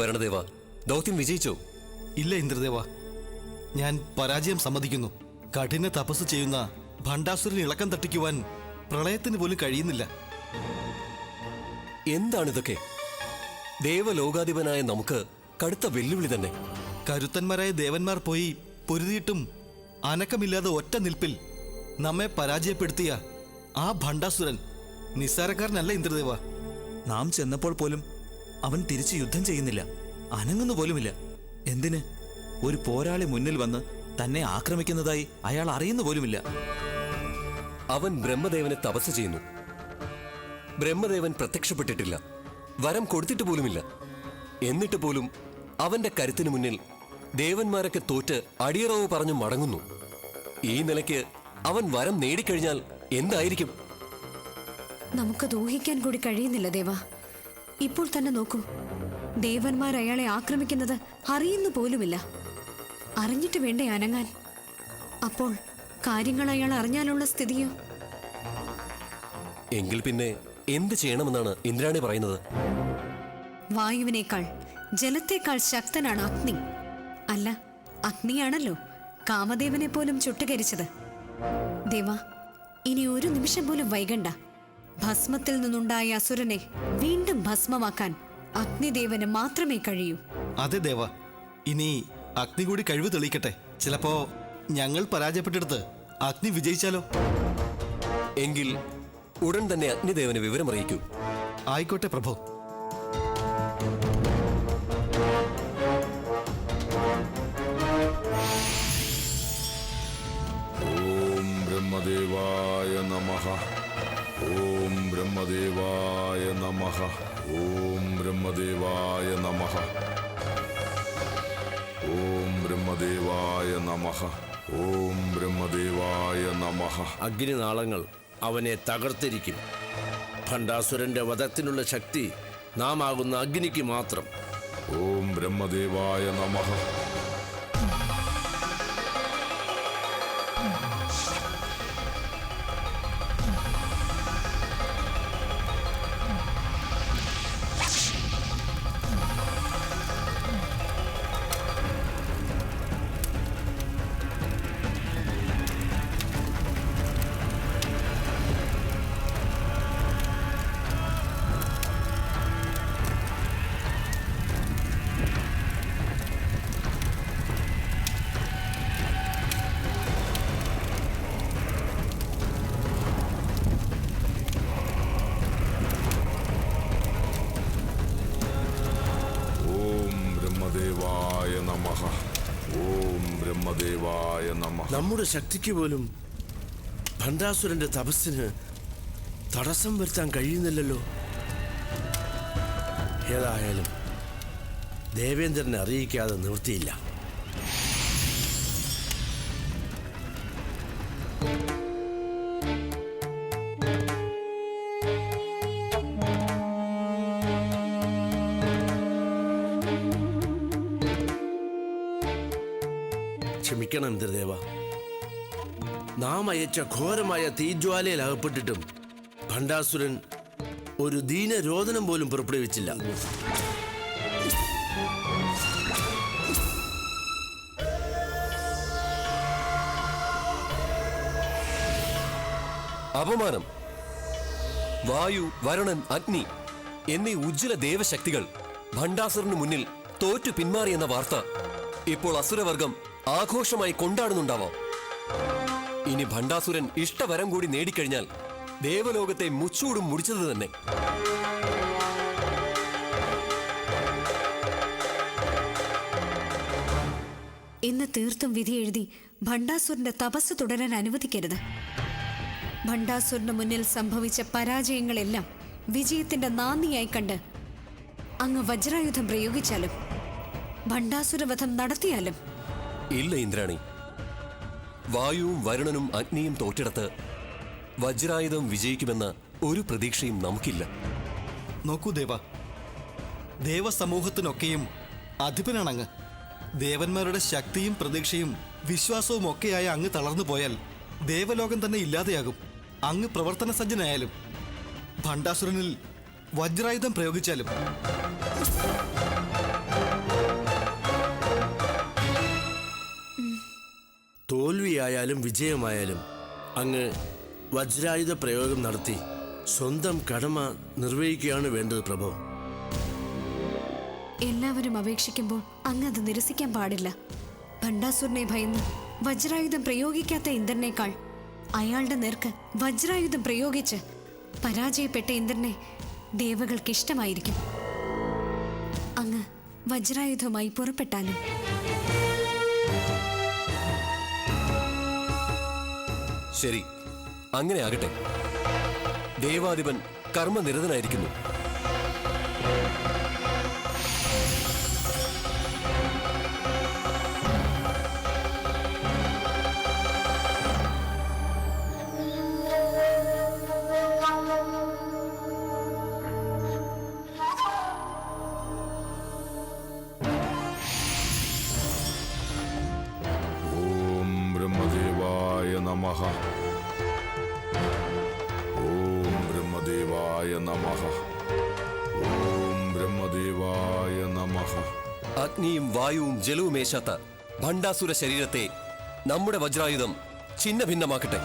വരണദേവ ദൗത്യം വിജയിച്ചോ? ഇല്ല ഇന്ദ്രദേവ. ഞാൻ പരാജയം സമ്മതിക്കുന്നു. കഠിന തപസ് ചെയ്യുന്ന ഭണ്ഡാസുരന് ഇളക്കം തട്ടിക്കുവാൻ പ്രളയത്തിന് പോലും കഴിയുന്നില്ല. എന്താണിതൊക്കെ? ദേവലോകാധിപനായ നമുക്ക് കടുത്ത വെല്ലുവിളി തന്നെ. കരുത്തന്മാരായ ദേവന്മാർ പോയി പൊരുതിയിട്ടും അനക്കമില്ലാതെ ഒറ്റ നിൽപ്പിൽ നമ്മെ പരാജയപ്പെടുത്തിയ ആ ഭണ്ഡാസുരൻ നിസ്സാരക്കാരനല്ല ഇന്ദ്രദേവ. നാം ചെന്നപ്പോൾ പോലും അവൻ തിരിച്ച് യുദ്ധം ചെയ്യുന്നില്ല. അനങ്ങുന്നു പോലുമില്ല. എന്തിന്? ഒരു പോരാളി മുന്നിൽ വന്ന് തന്നെ ആക്രമിക്കുന്നതായി അയാൾ അറിയുന്നു പോലുമില്ല. അവൻ ബ്രഹ്മദേവനെ തപസ് ചെയ്യുന്നു. ബ്രഹ്മദേവൻ പ്രത്യക്ഷപ്പെട്ടിട്ടില്ല. വരം കൊടുത്തിട്ട് പോലുമില്ല. എന്നിട്ട് പോലും അവന്റെ കരുത്തിനു മുന്നിൽ ദേവന്മാരൊക്കെ തോറ്റ് അടിയറവ് പറഞ്ഞു മടങ്ങുന്നു. ഈ നിലയ്ക്ക് അവൻ വരം നേടിക്കഴിഞ്ഞാൽ എന്തായിരിക്കും? നമുക്ക് ദൂഹിക്കാൻ കൂടി കഴിയുന്നില്ല ദേവ. ഇപ്പോൾ തന്നെ നോക്കും. ദേവന്മാർ അയാളെ ആക്രമിക്കുന്നത് അറിയുന്നു പോലുമില്ല. അറിഞ്ഞിട്ട് വേണ്ടേ അനങ്ങാൻ? അപ്പോൾ കാര്യങ്ങൾ അയാൾ അറിഞ്ഞാലുള്ള സ്ഥിതിയോ? എങ്കിൽ പിന്നെ എന്ത് ചെയ്യണമെന്നാണ് ഇന്ദ്രാണി പറയുന്നത്? വായുവിനേക്കാൾ ജലത്തേക്കാൾ ശക്തനാണ് അഗ്നി. അല്ല അഗ്നിയാണല്ലോ കാമദേവനെ പോലും ചുട്ടുകരിച്ചത്. ദേവ ഇനി ഒരു നിമിഷം പോലും വൈകണ്ട. ഭസ്മത്തിൽ നിന്നുണ്ടായ അസുരനെ വീണ്ടും ഭസ്മമാക്കാൻ അഗ്നിദേവന് മാത്രമേ കഴിയൂ. അതെ ദേവ. ഇനി അഗ്നി കൂടി കഴിവ് തെളിയിക്കട്ടെ. ചിലപ്പോ ഞങ്ങൾ പരാജയപ്പെട്ടെടുത്ത് അഗ്നി വിജയിച്ചാലോ? എങ്കിൽ ഉടൻ തന്നെ അഗ്നിദേവന് വിവരമറിയിക്കൂ. ആയിക്കോട്ടെ പ്രഭു. ഓം ബ്രഹ്മദേവായ നമഃ ഓം ബ്രഹ്മദേവായ നമഃ ഓം ബ്രഹ്മദേവായ നമഃ അഗ്നിനാളങ്ങൾ അവനെ തകർത്തിരിക്കും. ഭണ്ഡാസുരന്റെ വധത്തിനുള്ള ശക്തി നാം ആകുന്ന അഗ്നിക്ക് മാത്രം. ഓം ബ്രഹ്മദേവായ നമഃ നമ്മുടെ ശക്തിക്ക് പോലും ഭണ്ഡാസുരന്റെ തപസ്സിന് തടസ്സം വരുത്താൻ കഴിയുന്നില്ലല്ലോ. ഏതായാലും ദേവേന്ദ്രനെ അറിയിക്കാതെ നിവൃത്തിയില്ല. ക്ഷമിക്കണം ഇന്ദ്രദേവ. നാം അയച്ച ഘോരമായ തീജ്വാലയിൽ അകപ്പെട്ടിട്ടും ഭണ്ഡാസുരൻ ഒരു ദീനരോധനം പോലും പുറപ്പെടുവിച്ചില്ല. അപമാനം. വായു വരുണൻ അഗ്നി എന്നീ ഉജ്ജ്വല ദേവശക്തികൾ ഭണ്ഡാസുരന് മുന്നിൽ തോറ്റു പിന്മാറിയെന്ന വാർത്ത ഇപ്പോൾ അസുരവർഗം ആഘോഷമായി കൊണ്ടാടുന്നുണ്ടാവാം. ഇനി ഭണ്ഡാസുരൻ ഇഷ്ടവരം കൂടി നേടിക്കഴിഞ്ഞാൽ ദേവലോകത്തെ മുച്ചൂടും മുടിച്ചത് തന്നെ. ഇന്ന് തീർത്തും വിധി എഴുതി ഭണ്ഡാസുരന്റെ തപസ് തുടരാൻ അനുവദിക്കരുത്. ഭണ്ഡാസുരന് മുന്നിൽ സംഭവിച്ച പരാജയങ്ങളെല്ലാം വിജയത്തിന്റെ നാന്ദിയായി കണ്ട് അങ്ങ് വജ്രായുധം പ്രയോഗിച്ചാലും ഭണ്ഡാസുരവധം നടത്തിയാലും ഇല്ല ഇന്ദ്രാണി. വായുവും വരുണനും അഗ്നിയും തോറ്റെടുത്ത് വജ്രായുധം വിജയിക്കുമെന്ന ഒരു പ്രതീക്ഷയും നമുക്കില്ല. നോക്കൂ ദേവ. ദേവസമൂഹത്തിനൊക്കെയും അധിപനാണങ്ങ്. ദേവന്മാരുടെ ശക്തിയും പ്രതീക്ഷയും വിശ്വാസവും ഒക്കെയായ അങ്ങ് തളർന്നു പോയാൽ ദേവലോകം തന്നെ ഇല്ലാതെയാകും. അങ്ങ് പ്രവർത്തന സജ്ജനായാലും ഭണ്ഡാസുരനിൽ വജ്രായുധം പ്രയോഗിച്ചാലും. തോൽവിയായാലും വിജയമായാലും അങ്ങ് വജ്രായുധ പ്രയോഗം നടത്തി സ്വന്തം കടമ നിർവഹിക്കുകയാണ് വേണ്ടത് പ്രഭു. എല്ലാവരും അപേക്ഷിക്കുമ്പോൾ അങ്ങ് അത് നിരസിക്കാൻ പാടില്ല. ഭണ്ഡാസുരനെ ഭയന്ന് വജ്രായുധം പ്രയോഗിക്കാത്ത ഇന്ദ്രനേക്കാൾ അയാളുടെ നേർക്ക് വജ്രായുധം പ്രയോഗിച്ച് പരാജയപ്പെട്ട ഇന്ദ്രനെ ദേവകൾക്ക് ഇഷ്ടമായിരിക്കും അങ്ങ് വജ്രായുധവുമായി പുറപ്പെട്ടാലും ശരി അങ്ങനെ ആകട്ടെ ദേവാധിപൻ കർമ്മനിരതനായിരിക്കുന്നു. വായുവും ജലവുമേശാത്ത ഭണ്ഡാസുര ശരീരത്തെ നമ്മുടെ വജ്രായുധം ഛിന്ന ഭിന്നമാക്കട്ടെ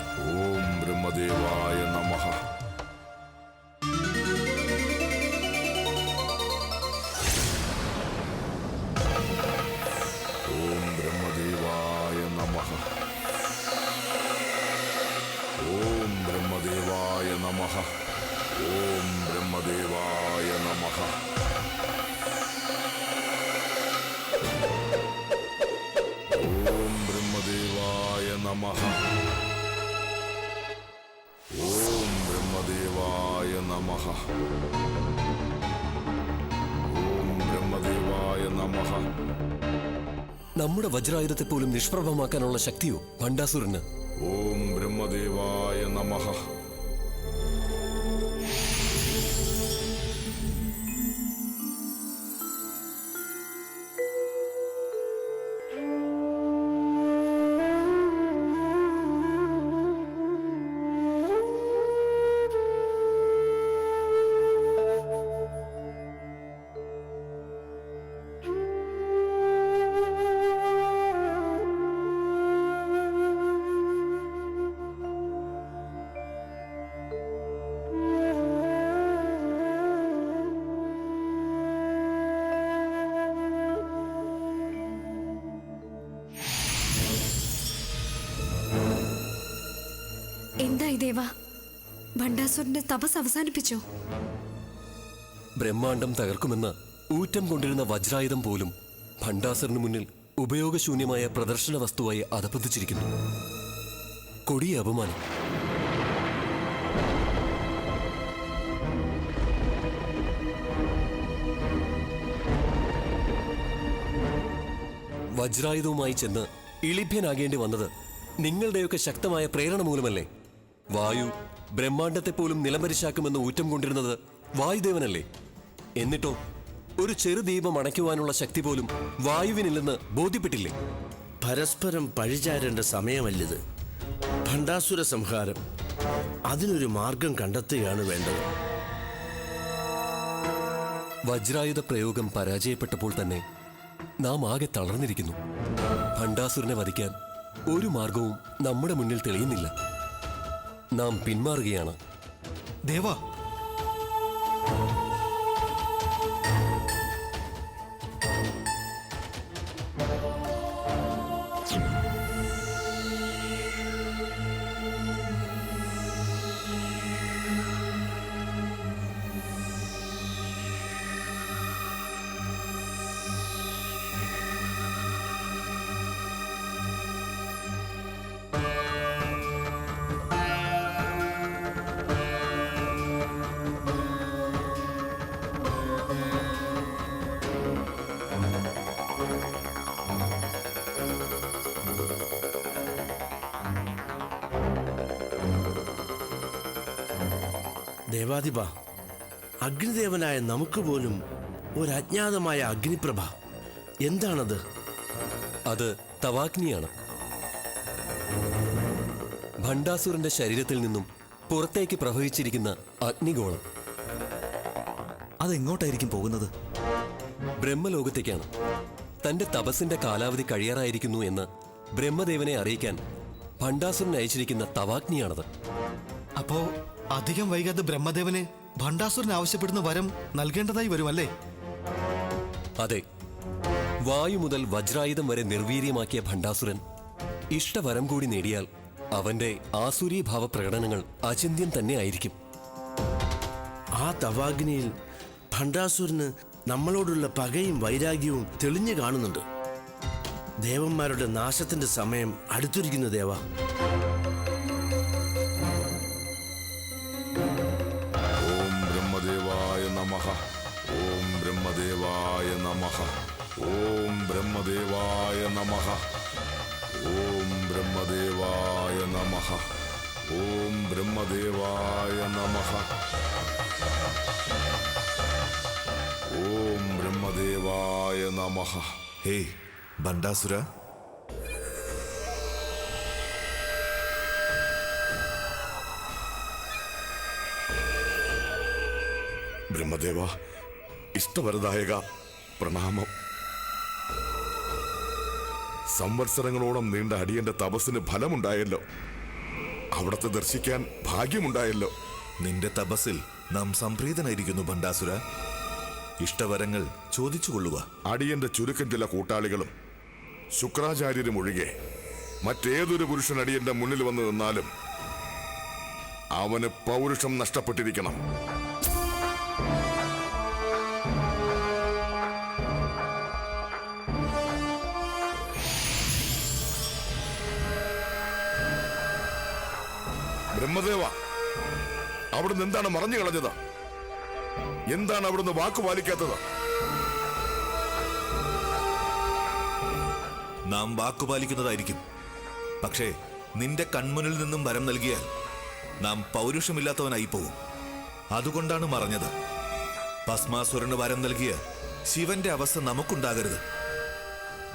നമ്മുടെ വജ്രായുധത്തെ പോലും നിഷ്പ്രഭമാക്കാനുള്ള ശക്തിയോ ഭണ്ഡാസുരന്? ഓം ബ്രഹ്മദേവായ നമഃ. ദേവ ഭണ്ഡാസുരന്റെ തപസ് അവസാനിപ്പിച്ചോ? ബ്രഹ്മാണ്ടം തകർക്കുമെന്ന് ഊറ്റം കൊണ്ടിരുന്ന വജ്രായുധം പോലും ഭണ്ഡാസുരന് മുന്നിൽ ഉപയോഗശൂന്യമായ പ്രദർശന വസ്തുവായി അധപ്പതിച്ചിരിക്കുന്നു കൊടിയ അപമാനം. വജ്രായുധവുമായി ചെന്ന് ഇളിഭ്യനാകേണ്ടി വന്നത് നിങ്ങളുടെയൊക്കെ ശക്തമായ പ്രേരണ മൂലമല്ലേ? വായു ബ്രഹ്മാണ്ടത്തെ പോലും നിലംപരിശാക്കുമെന്ന് ഊറ്റം കൊണ്ടിരുന്നത് വായുദേവനല്ലേ? എന്നിട്ടോ ഒരു ചെറുദീപം അണയ്ക്കുവാനുള്ള ശക്തി പോലും വായുവിനില്ലെന്ന് ബോധ്യപ്പെട്ടില്ലേ? പരസ്പരം പഴിചാരേണ്ട സമയമല്ലിത്. ഭണ്ഡാസുര സംഹാരം. അതിനൊരു മാർഗം കണ്ടെത്തുകയാണ് വേണ്ടത്. വജ്രായുധ പ്രയോഗം പരാജയപ്പെട്ടപ്പോൾ തന്നെ നാം ആകെ തളർന്നിരിക്കുന്നു. ഭണ്ഡാസുരനെ വധിക്കാൻ ഒരു മാർഗവും നമ്മുടെ മുന്നിൽ തെളിയുന്നില്ല. നാം പിന്മാറുകയാണ്. ദേവാ. ദേവാധിപ അഗ്നിദേവനായ നമുക്ക് പോലും ഒരു അജ്ഞാതമായ അഗ്നിപ്രഭ. എന്താണത്? അത് തവാഗ്നിയാണ്. ഭണ്ഡാസുരന്റെ ശരീരത്തിൽ നിന്നും പുറത്തേക്ക് പ്രവഹിച്ചിരിക്കുന്ന അഗ്നിഗോളം. അതെങ്ങോട്ടായിരിക്കും പോകുന്നത്? ബ്രഹ്മലോകത്തേക്കാണ്. തന്റെ തപസ്സിന്റെ കാലാവധി കഴിയാറായിരിക്കുന്നു എന്ന് ബ്രഹ്മദേവനെ അറിയിക്കാൻ ഭണ്ഡാസുരൻ അയച്ചിരിക്കുന്ന തവാഗ്നിയാണത്. അപ്പോ അധികം വൈകാതെ ബ്രഹ്മദേവന് ഭണ്ഡാസുരൻ ആവശ്യപ്പെടുന്ന വരം നൽകേണ്ടതായി വരുമല്ലേ? അതെ. വായു മുതൽ വജ്രായുധം വരെ നിർവീര്യമാക്കിയ ഭണ്ഡാസുരൻ ഇഷ്ടവരം കൂടി നേടിയാൽ അവന്റെ ആസുരീഭാവ പ്രകടനങ്ങൾ അചിന്യം തന്നെ ആയിരിക്കും. ആ തവാഗ്നിയിൽ ഭണ്ഡാസുരന് നമ്മളോടുള്ള പകയും വൈരാഗ്യവും തെളിഞ്ഞു കാണുന്നുണ്ട്. ദേവന്മാരുടെ നാശത്തിന്റെ സമയം അടുത്തിരിക്കുന്നു ദേവ. നമഃ ഓം ബ്രഹ്മദേവായ നമഃ ഓം ബ്രഹ്മദേവായ നമഃ ഓം ബ്രഹ്മദേവായ നമഃ ഓം ബ്രഹ്മദേവായ നമഃ ഓം ബ്രഹ്മദേവായ നമഃ ഹേ ബണ്ടാസുര ബ്രഹ്മദേവ ഇഷ്ടവരദായക പ്രണാമം. സംവത്സരങ്ങളോളം നീണ്ട അടിയന്റെ തപസ്സിന് ഫലമുണ്ടായല്ലോ. അവിടത്തെ ദർശിക്കാൻ ഭാഗ്യമുണ്ടായല്ലോ. നിന്റെ തപസ്സിൽ നാം സംപ്രീതനായിരിക്കുന്നു ഭണ്ഡാസുര. ഇഷ്ടവരങ്ങൾ ചോദിച്ചുകൊള്ളുക. അടിയന്റെ ചുരുക്കം ചില കൂട്ടാളികളും ശുക്രാചാര്യരും ഒഴികെ മറ്റേതൊരു പുരുഷൻ അടിയന്റെ മുന്നിൽ വന്നു നിന്നാലും അവന് പൗരുഷം നഷ്ടപ്പെട്ടിരിക്കണം. ബ്രഹ്മദേവ അവിടുന്ന് എന്താണ് മറഞ്ഞു കളഞ്ഞത്? എന്താണ് അവിടുന്ന് വാക്കു പാലിക്കാത്തത്? നാം വാക്കു പാലിക്കുന്നതായിരിക്കും. പക്ഷേ നിന്റെ കൺമുന്നിൽ നിന്നും വരം നൽകിയാൽ നാം പൗരുഷമില്ലാത്തവനായി പോകും അതുകൊണ്ടാണ് മറഞ്ഞത്. ഭസ്മാസുരന് വരം നൽകിയ ശിവന്റെ അവസ്ഥ നമുക്കുണ്ടാകരുത്.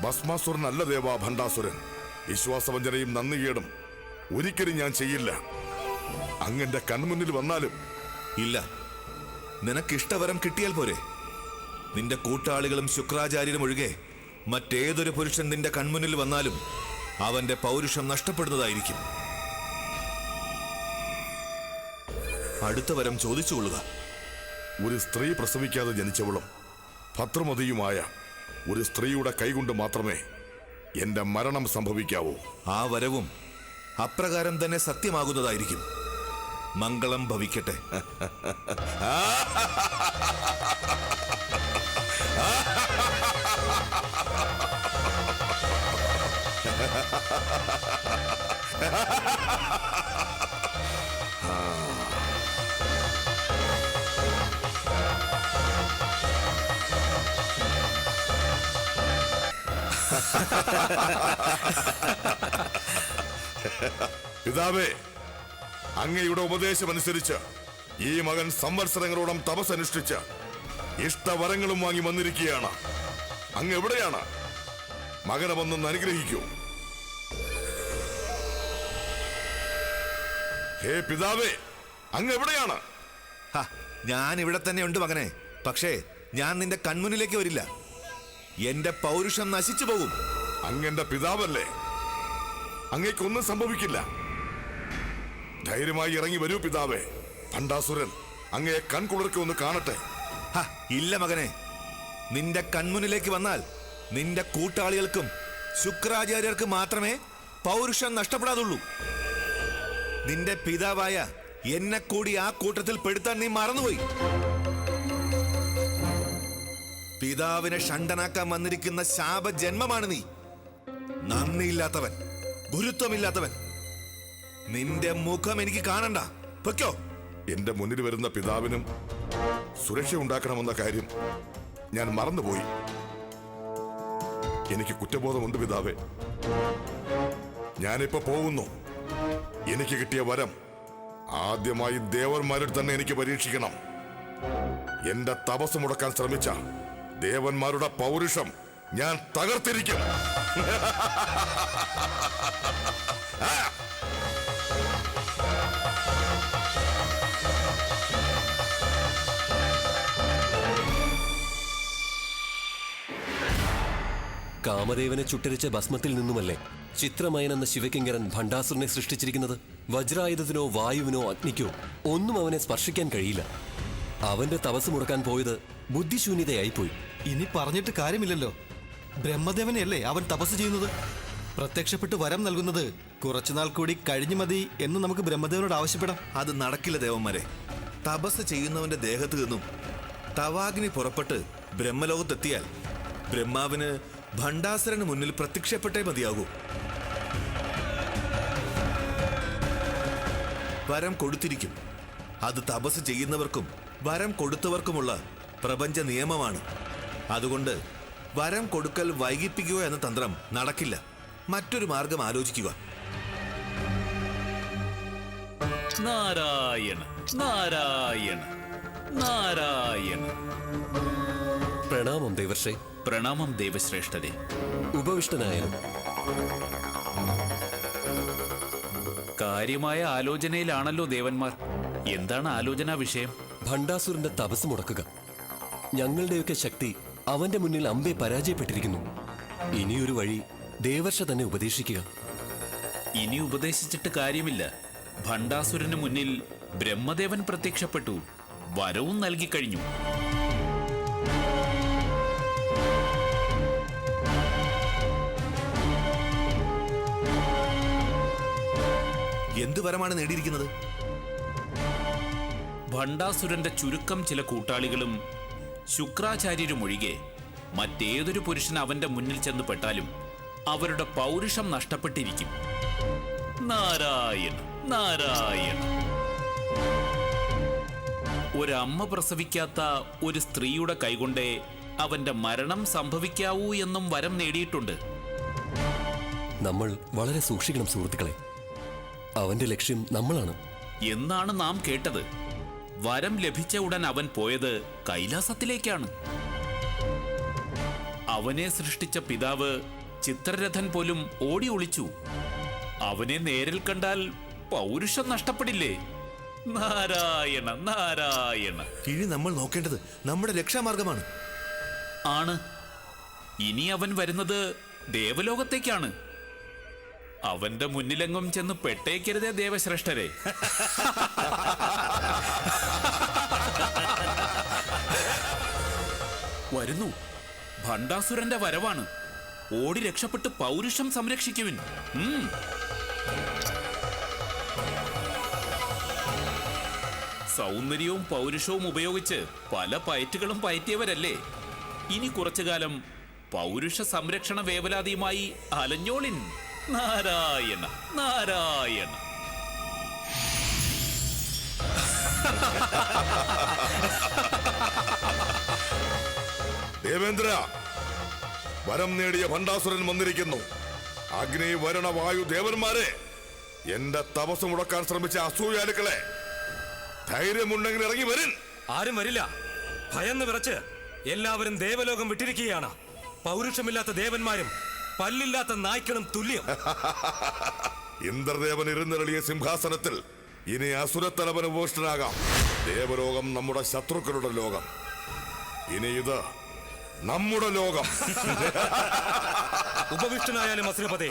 ഭസ്മാസുരൻ അല്ല ദേവാ ഭണ്ഡാസുരൻ. വിശ്വാസവഞ്ചനയും നന്ദികേടും ഒരിക്കലും ഞാൻ ചെയ്യില്ല. അങ്ങന്റെ കൺമുന്നിൽ വന്നാലും ഇല്ല. നിനക്കിഷ്ടവരം കിട്ടിയാൽ പോരെ. നിന്റെ കൂട്ടാളികളും ശുക്രാചാര്യരും ഒഴികെ മറ്റേതൊരു പുരുഷൻ നിന്റെ കൺമുന്നിൽ വന്നാലും അവന്റെ പൗരുഷം നഷ്ടപ്പെടുന്നതായിരിക്കും. അടുത്ത വരം ചോദിച്ചുകൊള്ളുക ഒരു സ്ത്രീ പ്രസവിക്കാതെ ജനിച്ചവളും ഭദ്രമതിയുമായ ഒരു സ്ത്രീയുടെ കൈകൊണ്ട് മാത്രമേ എന്റെ മരണം സംഭവിക്കാവൂ. ആ വരവും അപ്രകാരം തന്നെ സത്യമാകുന്നതായിരിക്കും. മംഗളം ഭവിക്കട്ടെ. പിതാവേ അങ്ങയുടെ ഉപദേശമനുസരിച്ച് ഈ മകൻ സംവത്സരങ്ങളോളം തപസ്സനുഷ്ഠിച്ച് ഇഷ്ടവരങ്ങളും വാങ്ങി വന്നിരിക്കുകയാണ്. അങ്ങ് എവിടെയാണ്? മകനെ വന്നൊന്ന് അനുഗ്രഹിക്കൂ. ഹേ പിതാവേ അങ്ങ് എവിടെയാണ്? ഞാൻ ഇവിടെ തന്നെ ഉണ്ട് മകനെ. പക്ഷേ ഞാൻ നിന്റെ കൺമുന്നിലേക്ക് വരില്ല. എന്റെ പൗരുഷം നശിച്ചു പോകും. അങ്ങന്റെ പിതാവല്ലേ? അങ്ങേക്കൊന്നും സംഭവിക്കില്ല. ധൈര്യമായി ഇറങ്ങി വരൂ പിതാവേ. ഭണ്ഡാസുരൻ അങ്ങയെ കൺകുളിർക്ക് ഒന്ന് കാണട്ടെ. ഇല്ല മകനെ. നിന്റെ കൺമുന്നിലേക്ക് വന്നാൽ നിന്റെ കൂട്ടാളികൾക്കും ശുക്രാചാര്യർക്ക് മാത്രമേ പൗരുഷം നഷ്ടപ്പെടാതുള്ളൂ. നിന്റെ പിതാവായ എന്നെ കൂടി ആ കൂട്ടത്തിൽ പെടുത്താൻ നീ മറന്നുപോയി. പിതാവിനെ ഷണ്ടനാക്കാൻ വന്നിരിക്കുന്ന ശാപജന്മമാണ് നീ. നന്ദിയില്ലാത്തവൻ ഗുരുത്വമില്ലാത്തവൻ നിന്റെ മുഖം എനിക്ക് കാണണ്ട. വെക്കോ. എന്റെ മുന്നിൽ വരുന്ന പിതാവിനും സുരക്ഷ ഉണ്ടാക്കണമെന്ന കാര്യം ഞാൻ മറന്നുപോയി. എനിക്ക് കുറ്റബോധമുണ്ട് പിതാവേ. ഞാനിപ്പോ പോകുന്നു. എനിക്ക് കിട്ടിയ വരം ആദ്യമായി ദേവന്മാരിൽ തന്നെ എനിക്ക് പരീക്ഷിക്കണം. എന്റെ തപസ് മുടക്കാൻ ശ്രമിച്ച ദേവന്മാരുടെ പൗരുഷം ഞാൻ തകർത്തിരിക്കും. കാമദേവനെ ചുട്ടരിച്ച ഭസ്മത്തിൽ നിന്നുമല്ലേ ചിത്രമയൻ എന്ന ശിവകിങ്കരൻ ഭണ്ഡാസുരനെ സൃഷ്ടിച്ചിരിക്കുന്നത്? വജ്രായുധത്തിനോ വായുവിനോ അഗ്നിക്കോ ഒന്നും അവനെ സ്പർശിക്കാൻ കഴിയില്ല. അവന്റെ തപസ് മുടക്കാൻ പോയത് ബുദ്ധിശൂന്യതയായിപ്പോയി. ഇനി പറഞ്ഞിട്ട് കാര്യമില്ലല്ലോ. ബ്രഹ്മദേവനെയല്ലേ അവൻ തപസ് ചെയ്യുന്നത്? പ്രത്യക്ഷപ്പെട്ട് വരം നൽകുന്നത് കുറച്ചുനാൾ കൂടി കഴിഞ്ഞു മതി എന്ന് നമുക്ക് ബ്രഹ്മദേവനോട് ആവശ്യപ്പെടാം. അത് നടക്കില്ല ദേവന്മാരെ. തപസ് ചെയ്യുന്നവന്റെ ദേഹത്ത് നിന്നും തവാഗ്നി പുറപ്പെട്ട് ബ്രഹ്മലോകത്തെത്തിയാൽ ബ്രഹ്മാവിന് ഭണ്ഡാസുരന് മുന്നിൽ പ്രത്യക്ഷപ്പെട്ടേ മതിയാകൂ. വരം കൊടുത്തിരിക്കും. അത് തപസ് ചെയ്യുന്നവർക്കും വരം കൊടുത്തവർക്കുമുള്ള പ്രപഞ്ച നിയമമാണ്. അതുകൊണ്ട് വരം കൊടുക്കൽ വൈകിപ്പിക്കുക എന്ന തന്ത്രം നടക്കില്ല. മറ്റൊരു മാർഗം ആലോചിക്കുക. നാരായണ നാരായണ നാരായണ. പ്രണാമം ദേവർഷേ. പ്രണാമം ദേവശ്രേഷ്ഠരെ ഉപവിഷ്ടനായ കാര്യമായ ആലോചനയിലാണല്ലോ ദേവന്മാർ. എന്താണ് ആലോചനാ വിഷയം? ഭണ്ഡാസുരന്റെ തപസ് മുടക്കുക. ഞങ്ങളുടെയൊക്കെ ശക്തി അവന്റെ മുന്നിൽ അമ്പെ പരാജയപ്പെട്ടിരിക്കുന്നു. ഇനിയൊരു വഴി ദേവർഷ തന്നെ ഉപദേശിക്കുക. ഇനി ഉപദേശിച്ചിട്ട് കാര്യമില്ല. ഭണ്ഡാസുരന് മുന്നിൽ ബ്രഹ്മദേവൻ പ്രത്യക്ഷപ്പെട്ടു. വരവും നൽകിക്കഴിഞ്ഞു എന്ത് വരമാണ് നേടിയിരിക്കുന്നത്? ഭണ്ഡാസുരന്റെ ചുരുക്കം ചില കൂട്ടാളികളും ശുക്രാചാര്യരും ഒഴികെ മറ്റേതൊരു പുരുഷൻ അവന്റെ മുന്നിൽ ചെന്ന് പെട്ടാലും അവരുടെ പൗരുഷം നഷ്ടപ്പെട്ടിരിക്കും. നാരായണ നാരായണ ഒരമ്മ പ്രസവിക്കാത്ത ഒരു സ്ത്രീയുടെ കൈകൊണ്ടേ അവന്റെ മരണം സംഭവിക്കാവൂ എന്നും വരം നേടിയിട്ടുണ്ട്. നമ്മൾ വളരെ സൂക്ഷിക്കണം സുഹൃത്തുക്കളെ. അവന്റെ ലക്ഷ്യം നമ്മളാണ്. എന്നാണ് നാം കേട്ടത്. വരം ലഭിച്ച ഉടൻ അവൻ പോയത് കൈലാസത്തിലേക്കാണ്. അവനെ സൃഷ്ടിച്ച പിതാവ് ചിത്രരഥൻ പോലും ഓടി ഒളിച്ചു. അവനെ നേരിൽ കണ്ടാൽ പൗരുഷം നഷ്ടപ്പെടില്ലേ? നാരായണ നാരായണ. ഇനി നമ്മൾ നോക്കേണ്ടത് നമ്മുടെ രക്ഷാമാർഗമാണ്. ആണ്. ഇനി അവൻ വരുന്നത് ദേവലോകത്തേക്കാണ്. അവന്റെ മുന്നിലെങ്ങും ചെന്ന് പെട്ടേക്കരുതേ ദേവശ്രേഷ്ഠരെ. വരുന്നു. ഭണ്ഡാസുരന്റെ വരവാണ്. ഓടി രക്ഷപ്പെട്ട് പൗരുഷം സംരക്ഷിക്കുവിൻ. സൗന്ദര്യവും പൗരുഷവും ഉപയോഗിച്ച് പല പയറ്റുകളും പയറ്റിയവരല്ലേ. ഇനി കുറച്ചു കാലം പൗരുഷ സംരക്ഷണ വേവലാതിയുമായി അലഞ്ഞോളിൻ. നാരായണ നാരായണ. ദേവേന്ദ്ര വരം നേടിയ ഭണ്ഡാസുരൻ വന്നിരിക്കുന്നു. അഗ്നി വരണ വായു ദേവന്മാരെ എന്റെ തപസ് മുടക്കാൻ ശ്രമിച്ച അസൂയാലുക്കളെ ധൈര്യമുണ്ടെങ്കിൽ ഇറങ്ങി വരിൻ. ആരും വരില്ല. ഭയന്ന് വിറച്ച് എല്ലാവരും ദേവലോകം വിട്ടിരിക്കുകയാണ്. പൗരുഷമില്ലാത്ത ദേവന്മാരും പല്ലില്ലാത്ത നായ്ക്കളും തുല്യം. ഇന്ദ്രദേവൻ ഇരുന്നിരളിയ സിംഹാസനത്തിൽ ഇനി അസുരത്തലവന് ഉപവിഷ്ടനാകാം ദേവലോകം നമ്മുടെ ശത്രുക്കളുടെ ലോകം. ഇനി ഇത് നമ്മുടെ ലോകം. ഉപവിഷ്ടനായാലും അസുരപതേ.